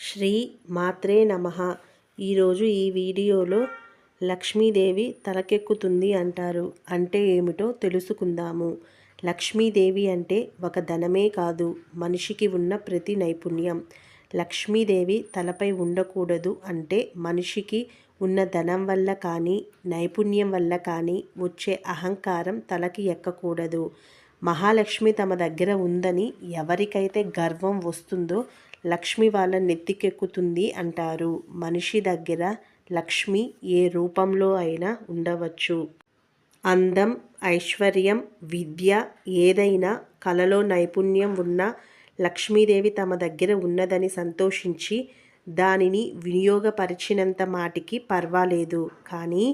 శ్రీ మాత్రే నమ. ఈరోజు ఈ వీడియోలో లక్ష్మీదేవి తలకెక్కుతుంది అంటారు. అంటే ఏమిటో తెలుసుకుందాము. లక్ష్మీదేవి అంటే ఒక ధనమే కాదు మనిషికి ఉన్న ప్రతి నైపుణ్యం. లక్ష్మీదేవి తలపై ఉండకూడదు అంటే మనిషికి ఉన్న ధనం వల్ల కానీ నైపుణ్యం వల్ల కానీ వచ్చే అహంకారం తలకి ఎక్కకూడదు. మహాలక్ష్మి తమ దగ్గర ఉందని ఎవరికైతే గర్వం వస్తుందో లక్ష్మి వాళ్ళ నెత్తికెక్కుతుంది అంటారు. మనిషి దగ్గర లక్ష్మి ఏ రూపంలో అయినా ఉండవచ్చు. అందం ఐశ్వర్యం విద్య ఏదైనా కళలో నైపుణ్యం ఉన్న లక్ష్మీదేవి తమ దగ్గర ఉన్నదని సంతోషించి దానిని వినియోగపరిచినంత మాటికి పర్వాలేదు. కానీ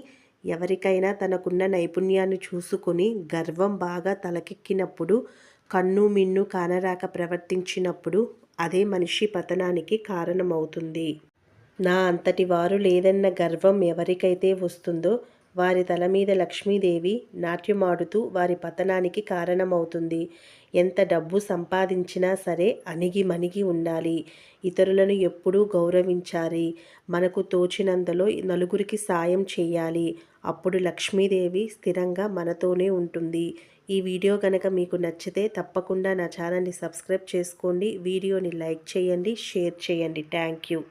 ఎవరికైనా తనకున్న నైపుణ్యాన్ని చూసుకొని గర్వం బాగా తలకెక్కినప్పుడు కన్ను మిన్ను కానరాక ప్రవర్తించినప్పుడు అదే మనిషి పతనానికి కారణమవుతుంది. నా అంతటి వారు లేదన్న గర్వం ఎవరికైతే వస్తుందో వారి తల మీద లక్ష్మీదేవి నాట్యమాడుతూ వారి పతనానికి కారణమవుతుంది. ఎంత డబ్బు సంపాదించినా సరే అణిగి మణిగి ఉండాలి. ఇతరులను ఎప్పుడూ గౌరవించాలి. మనకు తోచినంతలో నలుగురికి సాయం చేయాలి. అప్పుడు లక్ష్మీదేవి స్థిరంగా మనతోనే ఉంటుంది. ఈ వీడియో కనుక మీకు నచ్చితే తప్పకుండా నా ఛానల్ని సబ్స్క్రైబ్ చేసుకోండి. వీడియోని లైక్ చేయండి షేర్ చేయండి. Thank you.